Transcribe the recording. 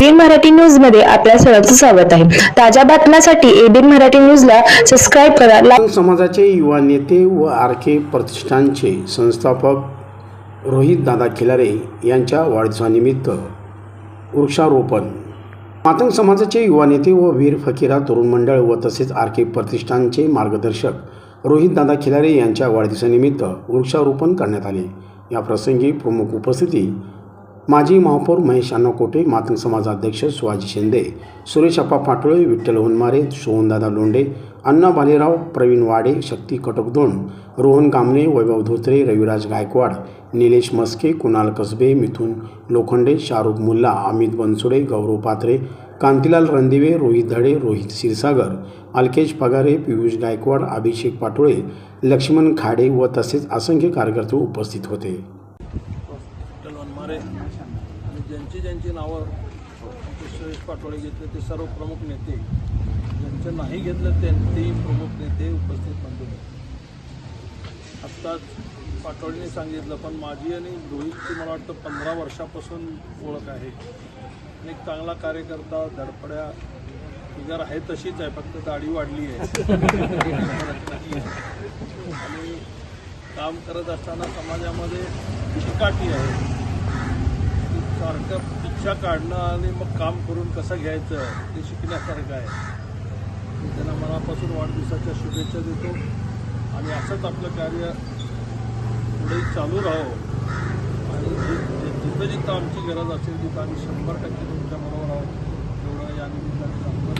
एबीन मराठी न्यूजमध्ये आपल्या सर्वांचं स्वागत आहे. ताज्या बातम्यांसाठी एबीन मराठी न्यूजला सबस्क्राईब करा. समाजाचे युवा नेते व आर के प्रतिष्ठानचे संस्थापक रोहित दादा खिलारे यांच्या वाढदिवसानिमित्त वृक्षारोपण. मातंग समाजाचे युवा नेते व वीर फकीरा तरुण मंडळ व तसेच आर के प्रतिष्ठानचे मार्गदर्शक रोहित दादा खिलारे यांच्या वाढदिवसानिमित्त वृक्षारोपण करण्यात आले. या प्रसंगी प्रमुख उपस्थिती माजी महापौर महेश अण्णाकोटे मातंग समाजाध्यक्ष शिवाजी शिंदे सुरेश अप्पा पाटोळे विठ्ठल होनमारे सोहनदादा लोंडे अण्णा बालेराव प्रवीण वाडे शक्ती कटकदोण रोहन कामणे वैभव धोत्रे रविराज गायकवाड निलेश मस्के कुणाल कसबे मिथुन लोखंडे शाहरुख मुल्ला अमित बनसोडे गौरव पात्रे कांतीलाल रणदिवे रोहित धडे रोहित क्षीरसागर अल्केश पगारे पियुष गायकवाड अभिषेक पाटोळे लक्ष्मण खाडे व तसेच असंख्य कार्यकर्ते उपस्थित होते. वनमारे आणि ज्यांची ज्यांची नावं आमचे सुरेश पाटोळे घेतले ते सर्व प्रमुख नेते ज्यांचे नाही घेतलं त्यांचेही प्रमुख नेते उपस्थित मंडळी आत्ताच पाटोळेने सांगितलं पण माझी आणि रोहितची मला वाटतं पंधरा वर्षापासून ओळख आहे. आणि एक चांगला कार्यकर्ता धडपड्या फिगर आहे तशीच आहे फक्त दाढी वाढली आहे. आणि काम करत असताना समाजामध्ये चिकाटी आहे. त्या शिक्षा काढणं आणि मग काम करून कसं घ्यायचं ते शिकण्यासारखं आहे. मी त्यांना मनापासून वाढदिवसाच्या शुभेच्छा देतो. आणि असंच आपलं कार्य पुढे चालू राहावं आणि जिथं जिथं आमची गरज असेल तिथं आम्ही शंभर टक्के तुमच्या बरोबर आहोत. एवढं या निमित्ताने सांगतो.